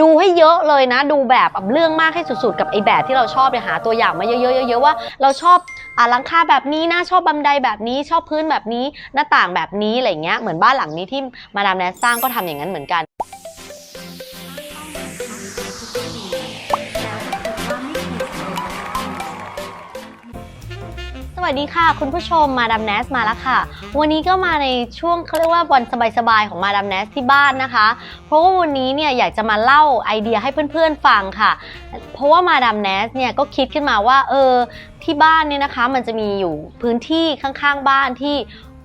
ดูให้เยอะเลยนะ ดูแบบแบบเรื่องมากให้สุดๆ กับไอแบบที่เราชอบเนี่ยหาตัวอย่างมาเยอะๆเยอะๆว่าเราชอบอ่าหลังคาแบบนี้นะชอบบันไดแบบนี้ชอบพื้นแบบนี้หน้าต่างแบบนี้อะไรเงี้ยเหมือนบ้านหลังนี้ที่มาดามแนสสร้างก็ทำอย่างนั้นเหมือนกัน วัสดีค่ะ คุณผู้ชมมาดามแนสมาแล้วค่ะ วันนี้ก็มาในช่วงเขาเรียกว่าวันสบายๆของมาดามแนสที่บ้านนะคะ เพราะว่าวันนี้เนี่ยอยากจะมาเล่าไอเดียให้เพื่อนๆฟังค่ะ เพราะว่ามาดามแนสเนี่ยก็คิดขึ้นมาว่าเออที่บ้านเนี่ยนะคะ มันจะมีอยู่พื้นที่ข้างๆบ้านที่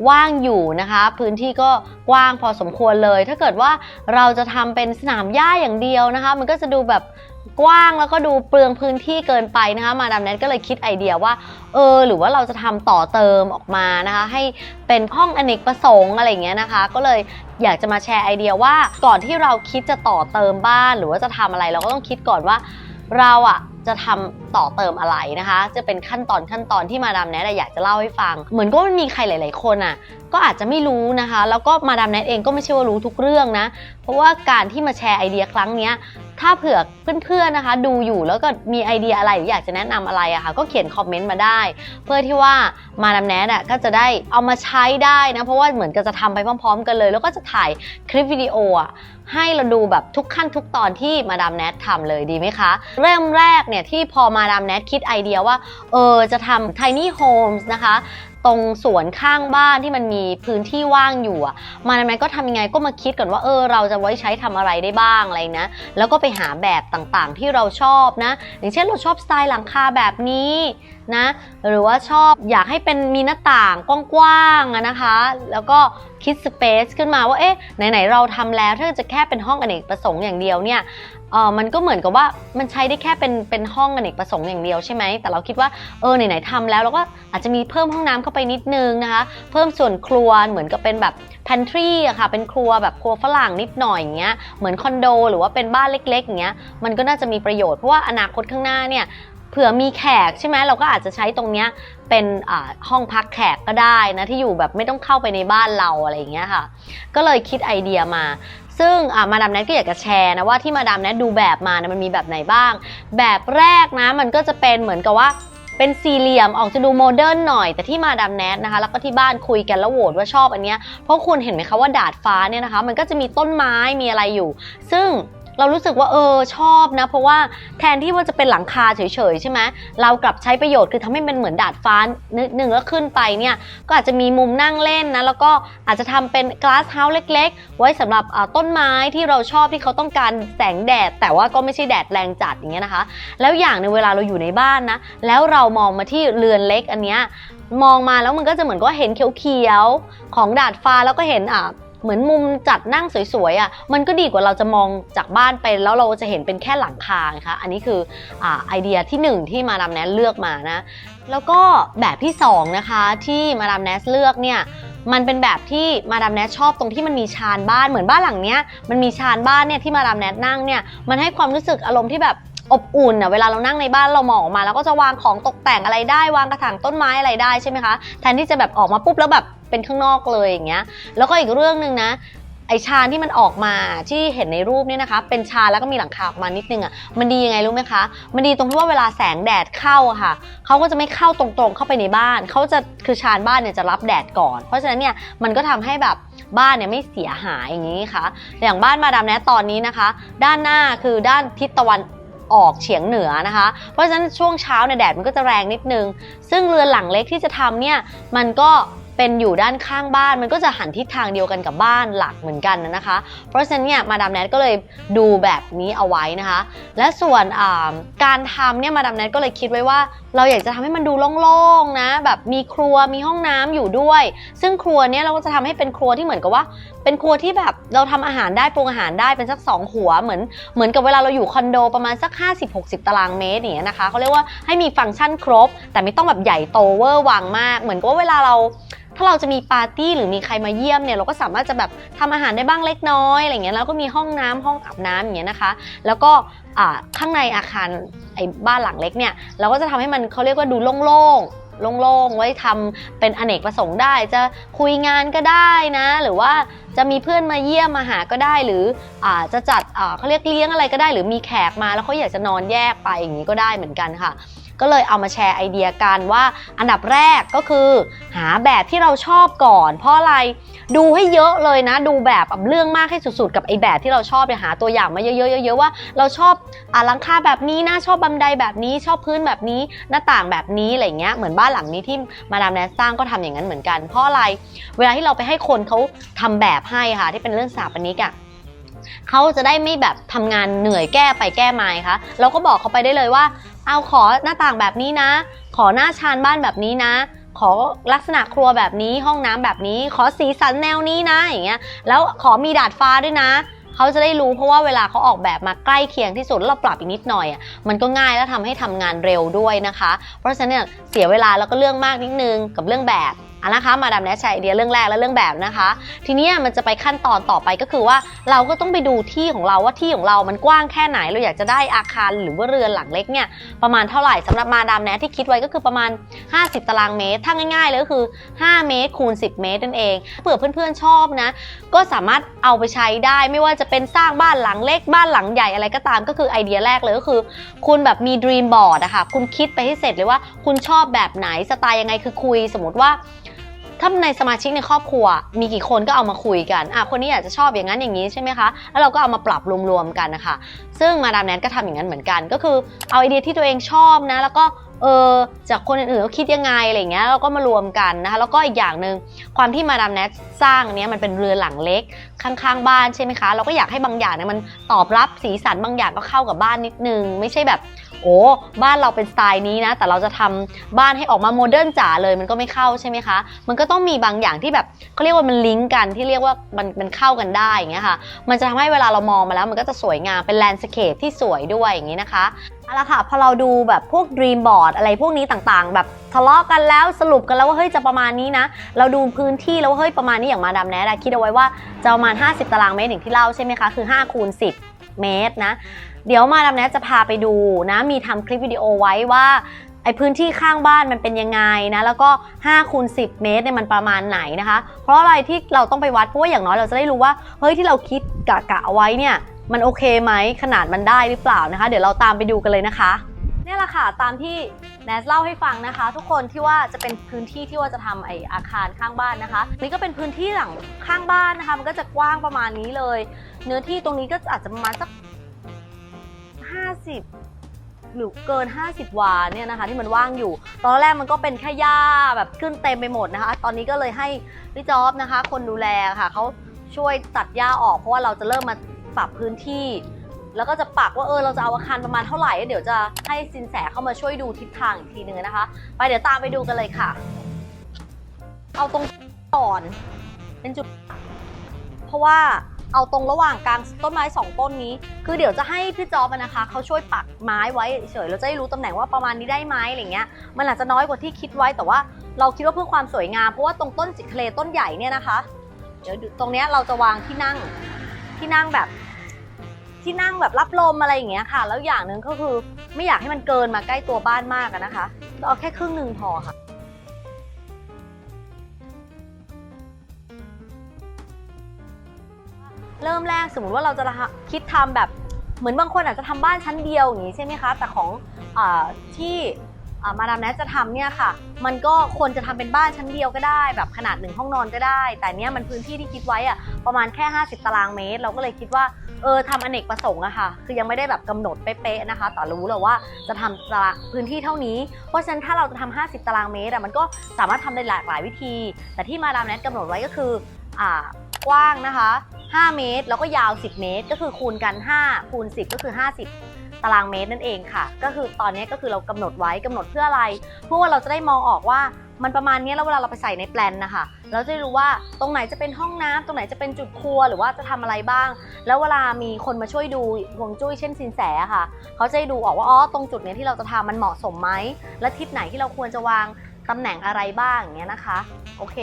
ว่างอยู่นะคะ พื้นที่ก็กว้างพอสมควรเลย ถ้าเกิดว่าเราจะทำเป็นสนามหญ้าอย่างเดียวนะคะ มันก็จะดูแบบ กว้างแล้วก็ดูเปลืองพื้นที่เกินไปนะคะมาดามแนทก็เลยคิดไอเดียว่าเออหรือว่าเราจะทำต่อเติมออกมานะคะให้เป็นห้องอเนกประสงค์อะไรเงี้ยนะคะ ก็เลยอยากจะมาแชร์ไอเดียว่าก่อนที่เราคิดจะต่อเติมบ้าน หรือว่าจะทำอะไรเราก็ต้องคิดก่อนว่าเราอะจะทำต่อเติมอะไรนะคะ จะเป็นขั้นตอนขั้นตอนที่มาดามแนทอะอยากจะเล่าให้ฟัง เหมือนก็มันมีใครหลาย ๆ คนอะ ก็อาจจะไม่รู้นะคะ แล้วก็มาดามแนทเองก็ไม่ใช่ว่ารู้ทุกเรื่องนะ เพราะว่าการที่มาแชร์ไอเดียครั้งเนี้ย ถ้าเผื่อเพื่อนๆนะคะ ดูอยู่แล้วก็มีไอเดียอะไรหรืออยากจะแนะนำอะไรอะค่ะก็เขียนคอมเมนต์มาได้ เพื่อที่ว่ามาดามแนทอะก็จะได้เอามาใช้ได้นะเพราะว่าเหมือนกับจะทำไปพร้อม ๆ กันเลย แล้วก็จะถ่ายคลิปวิดีโออะให้เราดูแบบทุกขั้นทุกตอนที่มาดามแนททำเลยดีไหมคะ เริ่มแรกเนี่ยที่พอมาดามแนทคิดไอเดียว่าเออจะทำ tiny homes นะคะ ตรงสวนข้างบ้านที่มันมีพื้นที่ว่างอยู่อะมาทำไมก็ทำยังไงก็มาคิดก่อนว่าเออเราจะไว้ใช้ทำอะไรได้บ้างอะไรนะ แล้วก็ไปหาแบบต่างๆที่เราชอบนะ อย่างเช่นเราชอบสไตล์หลังคาแบบนี้นะหรือว่าชอบอยากให้เป็นมีหน้าต่างกว้างๆนะคะ แล้วก็คิดสเปซขึ้นมาว่าเอ๊ะไหนๆเราทำแล้วถ้าจะแค่เป็นห้องอเนกประสงค์อย่างเดียวเนี่ยเออมันก็เหมือนกับว่ามันใช้ได้แค่เป็นเป็นห้องอเนกประสงค์อย่างเดียวใช่ไหมแต่เราคิดว่าเออไหนๆทำแล้วเราก็อาจจะมีเพิ่มห้องน้ำเข้าไปนิดนึงนะคะ เพิ่มส่วนครัวเหมือนกับเป็นแบบ pantry อะค่ะ เป็นครัวแบบครัวฝรั่งนิดหน่อยอย่างเงี้ยเหมือนคอนโด หรือว่าเป็นบ้านเล็กๆอย่างเงี้ยมันก็น่าจะมีประโยชน์เพราะว่าอนาคตข้างหน้าเนี่ย เผื่อมีแขกใช่ไหมเราก็อาจจะใช้ตรงเนี้ยเป็นห้องพักแขกก็ได้นะที่อยู่แบบไม่ต้องเข้าไปในบ้านเราอะไรอย่างเงี้ยค่ะ ก็เลยคิดไอเดียมา ซึ่งมาดามแนทก็อยากจะแชร์นะว่าที่มาดามแนทดูแบบมานะมันมีแบบไหนบ้าง แบบแรกนะมันก็จะเป็นเหมือนกับว่าเป็นสี่เหลี่ยมออกจะดูโมเดิร์นหน่อย แต่ที่มาดามแนทนะคะ แล้วก็ที่บ้านคุยกันแล้วโหวตว่าชอบอันเนี้ยเพราะคุณเห็นไหมคะว่าดาดฟ้าเนี่ยนะคะ มันก็จะมีต้นไม้มีอะไรอยู่ ซึ่ง เรารู้สึกว่าเออชอบนะ เพราะว่าแทนที่ว่าจะเป็นหลังคาเฉยๆใช่ไหมเรากลับใช้ประโยชน์คือทำให้มันเหมือนดาดฟ้านิดนึงแล้วขึ้นไปเนี่ยก็อาจจะมีมุมนั่งเล่นนะแล้วก็อาจจะทำเป็นก a าสเฮาส์เล็ก ๆ ไว้สำหรับต้นไม้ที่เราชอบที่เขาต้องการแสงแดด แต่ว่าก็ไม่ใช่แดดแรงจัดอย่างเงี้ยนะคะ แล้วอย่างในเวลาเราอยู่ในบ้านนะแล้วเรามองมาที่เรือนเล็กอันเนี้ยมองมาแล้วมันก็จะเหมือนก็เห็นเขียวๆของดาดฟ้าแล้วก็เห็นอะ เหมือนมุมจัดนั่งสวยๆอะมันก็ดีกว่าเราจะมองจากบ้านไปแล้วเราจะเห็นเป็นแค่หลังคานะคะอันนี้คืออไอเดียที่หนึ่งที่มาดามแนสเลือกมานะแล้วก็แบบที่สองนะคะที่มาดามแนสเลือกเนี่ยมันเป็นแบบที่มาดามแนทชอบตรงที่มันมีชานบ้านเหมือนบ้านหลังเนี้ยมันมีชานบ้านเนี่ยที่มาดามแนทนั่งเนี่ยมันให้ความรู้สึกอารมณ์ที่แบบอบอุ่นอะเวลาเรานั่งในบ้านเรามองออกมา แล้วก็จะวางของตกแต่งอะไรได้ วางกระถางต้นไม้อะไรได้ใช่ไหมคะแทนที่จะแบบออกมาปุ๊บแล้วแบบ เป็นข้างนอกเลยอย่างเงี้ย แล้วก็อีกเรื่องหนึ่งนะไอชานที่มันออกมาที่เห็นในรูปเนี่ยนะคะ เป็นชานแล้วก็มีหลังคาออกมานิดนึงอะมันดียังไงรู้ไหมคะ มันดีตรงที่ว่าเวลาแสงแดดเข้าค่ะเขาก็จะไม่เข้าตรงๆเข้าไปในบ้านเขาจะคือชานบ้านเนี่ยจะรับแดดก่อน เพราะฉะนั้นเนี่ยมันก็ทำให้แบบบ้านเนี่ยไม่เสียหายอย่างนี้ค่ะ อย่างบ้านมาดามแนทตอนนี้นะคะ ด้านหน้าคือด้านทิศตะวันออกเฉียงเหนือนะคะ เพราะฉะนั้นช่วงเช้าเนี่ยแดดมันก็จะแรงนิดนึง ซึ่งเรือนหลังเล็กที่จะทำเนี่ยมันก็ เป็นอยู่ด้านข้างบ้าน มันก็จะหันทิศทางเดียวกันกับบ้านหลักเหมือนกันนะคะ เพราะฉะนั้นเนี่ยมาดามแนทก็เลยดูแบบนี้เอาไว้นะคะ และส่วนการทำเนี่ยมาดามแนทก็เลยคิดไว้ว่า เราอยากจะทำให้มันดูโล่งๆนะ แบบมีครัวมีห้องน้ำอยู่ด้วย ซึ่งครัวเนี่ยเราก็จะทำให้เป็นครัวที่เหมือนกับว่า เป็นครัวที่แบบเราทำอาหารได้ปรุงอาหารได้เป็นสัก 2 หัวเหมือนเหมือนกับเวลาเราอยู่คอนโดประมาณสัก 50-60 ตารางเมตรอย่างเงี้ยนะคะเขาเรียกว่าให้มีฟังก์ชันครบ แต่ไม่ต้องแบบใหญ่โตเวอร์วังมาก เหมือนกับว่าเวลาเราถ้าเราจะมีปาร์ตี้หรือมีใครมาเยี่ยมเนี่ยเราก็สามารถจะแบบทำอาหารได้บ้างเล็กน้อยอะไรเงี้ยแล้วก็มีห้องน้ำห้องอาบน้ำอย่างเงี้ยนะคะ แล้วก็ข้างในอาคารไอ้บ้านหลังเล็กเนี่ยเราก็จะทำให้มันเขาเรียกว่าดูโล่งๆโล่งๆ ไว้ทำเป็นอเนกประสงค์ได้ จะคุยงานก็ได้นะ หรือว่าจะมีเพื่อนมาเยี่ยมมาหาก็ได้ หรืออาจะจัดเขาเรียกเลี้ยงอะไรก็ได้ หรือมีแขกมาแล้วเขาอยากจะนอนแยกไปอย่างนี้ก็ได้เหมือนกันค่ะ ก็เลยเอามาแชร์ไอเดียกันว่าอันดับแรกก็คือ หาแบบที่เราชอบก่อน เพราะอะไรดูให้เยอะเลยนะ ดูแบบแบบเรื่องมากให้สุดๆ กับไอแบบที่เราชอบเนี่ยหาตัวอย่างมาเยอะๆเยอะๆว่าเราชอบอ่าลังคาแบบนี้นะชอบบันไดแบบนี้ชอบพื้นแบบนี้หน้าต่างแบบนี้อะไรเงี้ยเหมือนบ้านหลังนี้ที่มาดามแนสสร้างก็ทำอย่างนั้นเหมือนกัน เพราะอะไรเวลาที่เราไปให้คนเขาทำแบบให้ค่ะที่เป็นเรื่องสถาปนิกอะเขาจะได้ไม่แบบทำงานเหนื่อยแก้ไปแก้มาคะเราก็บอกเขาไปได้เลยว่า เอาขอหน้าต่างแบบนี้นะ ขอหน้าชานบ้านแบบนี้นะ ขอลักษณะครัวแบบนี้ห้องน้ำแบบนี้ ขอสีสันแนวนี้นะอย่างเงี้ยแล้วขอมีดาดฟ้าด้วยนะเขาจะได้รู้เพราะว่าเวลาเขาออกแบบมาใกล้เคียงที่สุดแล้วเราปรับอีกนิดหน่อยอะมันก็ง่ายแล้วทำให้ทำงานเร็วด้วยนะคะ เพราะฉะนั้นเสียเวลาแล้วก็เรื่องมากนิดนึงกับเรื่องแบบ อะนะคะมาดามแนชใช้ไอเดียเรื่องแรกและเรื่องแบบนะคะ ทีนี้มันจะไปขั้นตอนต่อไปก็คือว่าเราก็ต้องไปดูที่ของเราว่าที่ของเรามันกว้างแค่ไหน เราอยากจะได้อาคารหรือว่าเรือนหลังเล็กเนี่ยประมาณเท่าไหร่สำหรับมาดามแนทที่คิดไว้ก็คือประมาณ 50 ตารางเมตร ถ้าง่ายๆเลยก็คือ 5 เมตรคูณ 10 เมตรนั่นเองเผื่อเพื่อนๆชอบนะ ก็สามารถเอาไปใช้ได้ไม่ว่าจะเป็นสร้างบ้านหลังเล็กบ้านหลังใหญ่อะไรก็ตามก็คือไอเดียแรกเลยก็คือ คุณแบบมี dream board อะค่ะคุณคิดไปให้เสร็จเลยว่าคุณชอบแบบไหนสไตล์ยังไงคือคุยสมมติว่า ถ้าในสมาชิกในครอบครัว มีกี่คนก็เอามาคุยกันอะคนนี้อยากจะชอบอย่างนั้นอย่างนี้ใช่ไหมคะ แล้วเราก็เอามาปรับรวมๆกันนะคะ ซึ่งมาดามแนทก็ทำอย่างนั้นเหมือนกัน ก็คือเอาไอเดียที่ตัวเองชอบนะ แล้วก็เออจากคนอื่นๆเขาคิดยังไงอะไรเงี้ยเราก็มารวมกันนะคะแล้วก็อีกอย่างหนึ่งความที่มาดามแนทสร้างเนี้ยมันเป็นเรือหลังเล็กข้างๆบ้านใช่ไหมคะ เราก็อยากให้บางอย่างเนี่ยมันตอบรับสีสันบางอย่างก็เข้ากับบ้านนิดนึง ไม่ใช่แบบ โอ้บ้านเราเป็นสไตล์นี้นะ แต่เราจะทำบ้านให้ออกมาโมเดิร์นจ๋าเลยมันก็ไม่เข้าใช่ไหมคะ มันก็ต้องมีบางอย่างที่แบบเขาเรียกว่ามันลิงก์กันที่เรียกว่ามันมันเข้ากันได้อย่างเงี้ยค่ะ มันจะทำให้เวลาเรามองมาแล้วมันก็จะสวยงามเป็นแลนด์สเคปที่สวยด้วยอย่างนี้นะคะเอาละค่ะพอเราดูแบบพวก Dream Board อะไรพวกนี้ต่างๆ แบบทะเลาะกันแล้วสรุปกันแล้วว่าเฮ้ยจะประมาณนี้นะ เราดูพื้นที่แล้วว่าเฮ้ยประมาณนี้อย่างมาดามแนทคิดเอาไว้ว่าจะประมาณ 50 ตารางเมตรอย่างที่เล่าใช่ไหมคะคือ5คูณ10 เมตรนะ เดี๋ยวมาดามแนทจะพาไปดูนะ มีทำคลิปวิดีโอไว้ว่าไอพื้นที่ข้างบ้านมันเป็นยังไงนะ แล้วก็5คูณ10 เมตรเนี่ยมันประมาณไหนนะคะ เพราะอะไรที่เราต้องไปวัดเพราะว่าอย่างน้อยเราจะได้รู้ว่าเฮ้ยที่เราคิดกะกะเอาไว้เนี่ยมันโอเคไหมขนาดมันได้หรือเปล่านะคะ เดี๋ยวเราตามไปดูกันเลยนะคะเนี่ยแหละค่ะตามที่แนสเล่าให้ฟังนะคะ ทุกคนที่ว่าจะเป็นพื้นที่ที่ว่าจะทำไออาคารข้างบ้านนะคะ นี่ก็เป็นพื้นที่หลังข้างบ้านนะคะ มันก็จะกว้างประมาณนี้เลย เนื้อที่ตรงนี้ก็อาจจะประมาณสัก 50 หรือเกิน 50 วาเนี่ยนะคะ ที่มันว่างอยู่ ตอนแรกมันก็เป็นแค่หญ้าแบบขึ้นเต็มไปหมดนะคะ ตอนนี้ก็เลยให้พี่จ๊อบนะคะ คนดูแลค่ะเขาช่วยตัดหญ้าออกเพราะว่าเราจะเริ่มมาปรับพื้นที่ แล้วก็จะปักว่าเออเราจะเอาอาคารประมาณเท่าไหร่ เดี๋ยวจะให้สินแสเข้ามาช่วยดูทิศทางอีกทีนึงนะคะ ไปเดี๋ยวตามไปดูกันเลยค่ะ เอาตรงก่อนเป็นจุด เพราะว่า เอาตรงระหว่างกลางต้นไม้สองต้นนี้ คือเดี๋ยวจะให้พี่จอบอะนะคะเขาช่วยปักไม้ไว้เฉยเราจะได้รู้ตำแหน่งว่าประมาณนี้ได้ไหมอะไรเงี้ยมันอาจจะน้อยกว่าที่คิดไว้แต่ว่าเราคิดว่าเพื่อความสวยงามเพราะว่าตรงต้นจิกทะเลต้นใหญ่เนี่ยนะคะ เดี๋ยวตรงเนี้ยเราจะวางที่นั่งที่นั่งแบบ ที่นั่งแบบรับลมอะไรอย่างเงี้ยค่ะ แล้วอย่างหนึ่งก็คือไม่อยากให้มันเกินมาใกล้ตัวบ้านมากอะนะคะ เอาแค่ครึ่งหนึ่งพอค่ะ เริ่มแรกสมมติว่าเราจะคิดทำแบบเหมือนบางคนอาจจะทำบ้านชั้นเดียวอย่างนี้ใช่ไหมคะ แต่ของอที่มาดามแนทจะทำเนี่ยค่ะ มันก็ควรจะทำเป็นบ้านชั้นเดียวก็ได้ แบบขนาดหนึ่งห้องนอนก็ได้ แต่เนี้ยมันพื้นที่ที่คิดไว้อะประมาณแค่ 50 ตารางเมตร เราก็เลยคิดว่าเออทำอเนกประสงค์อะค่ะ คือยังไม่ได้แบบกำหนดเป๊ะๆนะคะ แต่รู้เลยว่าจะทำตารางพื้นที่เท่านี้ เพราะฉะนั้นถ้าเราจะทำ50 ตารางเมตรอะมันก็สามารถทำได้หลากหลายวิธี แต่ที่มาดามแนทกำหนดไว้ก็คืออ่ากว้างนะคะ 5 เมตร แล้วก็ยาว 10 เมตร ก็คือคูณกัน5คูณ10 ก็คือ 50 ตารางเมตรนั่นเองค่ะ ก็คือตอนนี้ก็คือเรากำหนดไว้กำหนดเพื่ออะไร เพื่อว่าเราจะได้มองออกว่ามันประมาณนี้แล้วเวลาเราไปใส่ในแปลนนะคะเราจะรู้ว่าตรงไหนจะเป็นห้องน้ำตรงไหนจะเป็นจุดครัวหรือว่าจะทำอะไรบ้าง แล้วเวลามีคนมาช่วยดูฮวงจุ้ยเช่นสินแสค่ะ เขาจะได้ดูออกว่าอ๋อตรงจุดนี้ที่เราจะทำมันเหมาะสมไหมและทิศไหนที่เราควรจะวางตำแหน่งอะไรบ้างอย่างเงี้ยนะคะ โอเค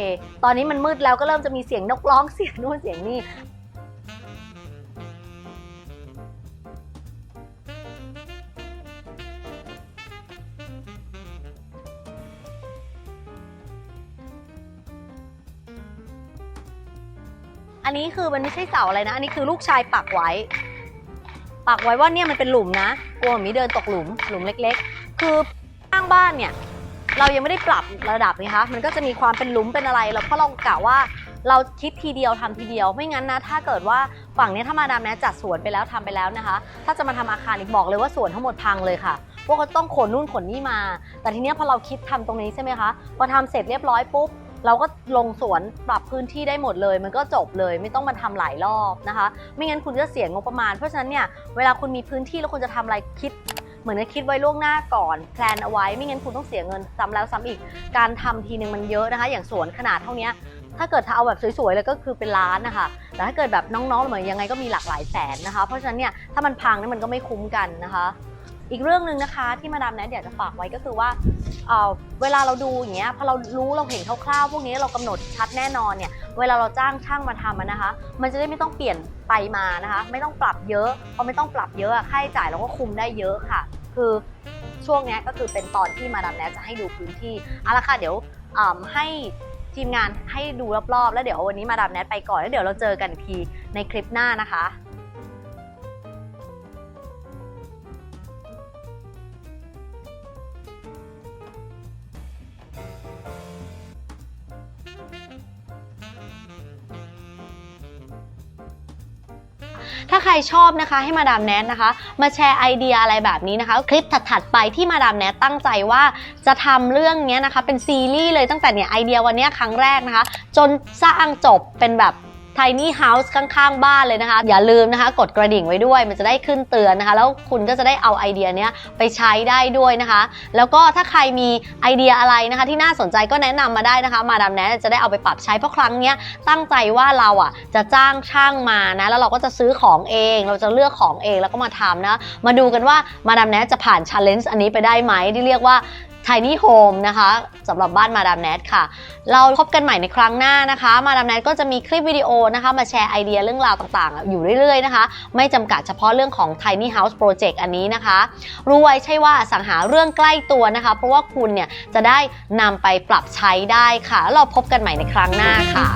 ตอนนี้มันมืดแล้วก็เริ่มจะมีเสียงนกร้องเสียงนู่นเสียงนี่ อันนี้คือมันไม่ใช่เสาอะไรนะ อันนี้คือลูกชายปักไว้ ปักไว้ว่าเนี่ยมันเป็นหลุมนะ กลัวหมีเดินตกหลุม หลุมเล็ก ๆ คือข้างบ้านเนี่ย เรายังไม่ได้ปรับระดับนะคะ มันก็จะมีความเป็นหลุมเป็นอะไรแล้วเพราะเรากะว่า เราคิดทีเดียวทำทีเดียว ไม่งั้นนะ ถ้าเกิดว่าฝั่งนี้ถ้ามาดามแนะจัดสวนไปแล้วทำไปแล้วนะคะ ถ้าจะมาทำอาคารอีกบอกเลยว่าสวนทั้งหมดพังเลยค่ะพวกเขาต้องขนนู่นขนนี่มา แต่ทีเนี้ยพอเราคิดทำตรงนี้ใช่ไหมคะ พอทำเสร็จเรียบร้อยปุ๊บ เราก็ลงสวนปรับพื้นที่ได้หมดเลย มันก็จบเลยไม่ต้องมาทำหลายรอบนะคะ ไม่งั้นคุณจะเสียงบประมาณ เพราะฉะนั้นเนี่ยเวลาคุณมีพื้นที่แล้วคุณจะทำอะไรคิดเหมือนกับคิดไว้ล่วงหน้าก่อนแพลนเอาไว้ไม่งั้นคุณต้องเสียเงินซ้ำแล้วซ้ำอีก การทำทีนึงมันเยอะนะคะ อย่างสวนขนาดเท่านี้ถ้าเกิดถ้าเอาแบบสวยๆเลยก็คือเป็นล้านนะคะ แต่ถ้าเกิดแบบน้องๆเหมือนยังไงก็มีหลากหลายแสนนะคะ เพราะฉะนั้นเนี่ยถ้ามันพังเนี่ยมันก็ไม่คุ้มกันนะคะ อีกเรื่องหนึ่งนะคะที่มาดามแนทอยากจะฝากไว้ก็คือว่าเเวลาเราดูอย่างเงี้ยพอเรารู้เราเห็นคร่าวๆพวกนี้เรากำหนดชัดแน่นอนเนี่ยเวลาเราจ้างช่างมาทำนะคะ มันจะได้ไม่ต้องเปลี่ยนไปมานะคะ ไม่ต้องปรับเยอะพอไม่ต้องปรับเยอะอะค่าใช้จ่ายเราก็คุมได้เยอะค่ะ คือช่วงนี้ก็คือเป็นตอนที่มาดามแนทจะให้ดูพื้นที่เอาละค่ะเดี๋ยวให้ทีมงานให้ดูรอบๆ แล้วเดี๋ยววันนี้มาดามแนทไปก่อนแล้วเดี๋ยวเราเจอกันอีกทีในคลิปหน้านะคะ ถ้าใครชอบนะคะให้มาดามแนทนะคะ มาแชร์ไอเดียอะไรแบบนี้นะคะ คลิปถัดๆไปที่มาดามแนทตั้งใจว่าจะทำเรื่องเนี้ยนะคะ เป็นซีรีส์เลยตั้งแต่เนี่ยไอเดียวันนี้ครั้งแรกนะคะ จนสร้างจบเป็นแบบ tiny house ข้างๆ บ้านเลยนะคะ อย่าลืมนะคะ กดกระดิ่งไว้ด้วย มันจะได้ขึ้นเตือนนะคะ แล้วคุณก็จะได้เอาไอเดียเนี้ยไปใช้ได้ด้วยนะคะ แล้วก็ถ้าใครมีไอเดียอะไรนะคะ ที่น่าสนใจก็แนะนำมาได้นะคะ มาดามแนทจะได้เอาไปปรับใช้เพราะครั้งเนี้ยตั้งใจว่าเราอะจะจ้างช่างมานะ แล้วเราก็จะซื้อของเอง เราจะเลือกของเองแล้วก็มาทำนะ มาดูกันว่ามาดามแนทจะผ่าน challenge อันนี้ไปได้ไหมที่เรียกว่า Tiny Home นะคะสำหรับบ้านมาดามแนทค่ะ เราพบกันใหม่ในครั้งหน้านะคะ มาดามแนทก็จะมีคลิปวิดีโอนะคะมาแชร์ไอเดียเรื่องราวต่างๆ อยู่เรื่อยๆนะคะ ไม่จำกัดเฉพาะเรื่องของ Tiny House Project อันนี้นะคะ รู้ไว้ใช่ว่าสังหาเรื่องใกล้ตัวนะคะ เพราะว่าคุณเนี่ยจะได้นำไปปรับใช้ได้ค่ะ แล้วเราพบกันใหม่ในครั้งหน้าค่ะ